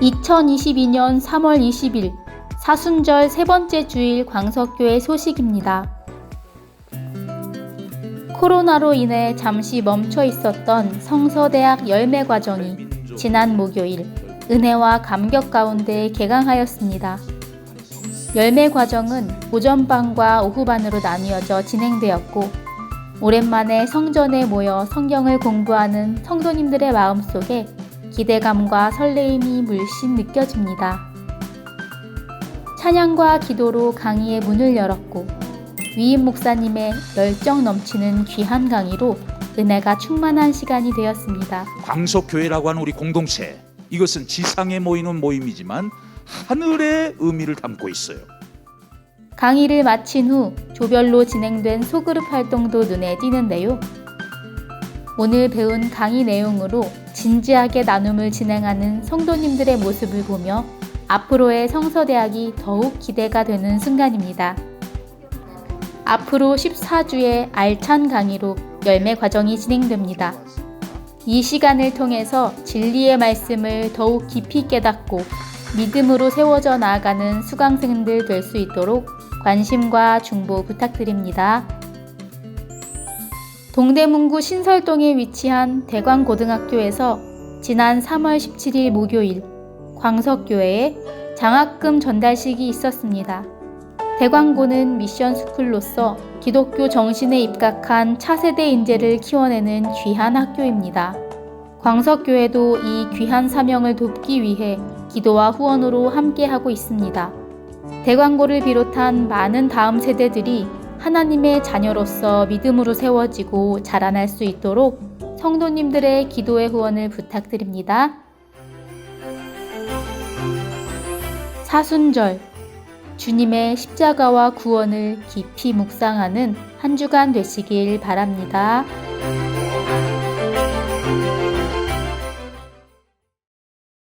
2022년 3월 20일 사순절 세 번째 주일 광석교회 소식입니다. 코로나로 인해 잠시 멈춰 있었던 성서대학 열매 과정이 지난 목요일 은혜와 감격 가운데 개강하였습니다. 열매 과정은 오전반과 오후반으로 나뉘어져 진행되었고 오랜만에 성전에 모여 성경을 공부하는 성도님들의 마음속에 기대감과 설레임이 물씬 느껴집니다. 찬양과 기도로 강의의 문을 열었고 위임 목사님의 열정 넘치는 귀한 강의로 은혜가 충만한 시간이 되었습니다. 광석교회라고 하는 우리 공동체 이것은 지상에 모이는 모임이지만 하늘의 의미를 담고 있어요. 강의를 마친 후 조별로 진행된 소그룹 활동도 눈에 띄는데요. 오늘 배운 강의 내용으로 진지하게 나눔을 진행하는 성도님들의 모습을 보며 앞으로의 성서대학이 더욱 기대가 되는 순간입니다. 앞으로 14주의 알찬 강의로 열매 과정이 진행됩니다. 이 시간을 통해서 진리의 말씀을 더욱 깊이 깨닫고 믿음으로 세워져 나아가는 수강생들 될 수 있도록 관심과 중보 부탁드립니다. 동대문구 신설동에 위치한 대광고등학교에서 지난 3월 17일 목요일 광석교회에 장학금 전달식이 있었습니다. 대광고는 미션 스쿨로서 기독교 정신에 입각한 차세대 인재를 키워내는 귀한 학교입니다. 광석교회도 이 귀한 사명을 돕기 위해 기도와 후원으로 함께하고 있습니다. 대광고를 비롯한 많은 다음 세대들이 하나님의 자녀로서 믿음으로 세워지고 자라날 수 있도록 성도님들의 기도의 후원을 부탁드립니다. 사순절 주님의 십자가와 구원을 깊이 묵상하는 한 주간 되시길 바랍니다.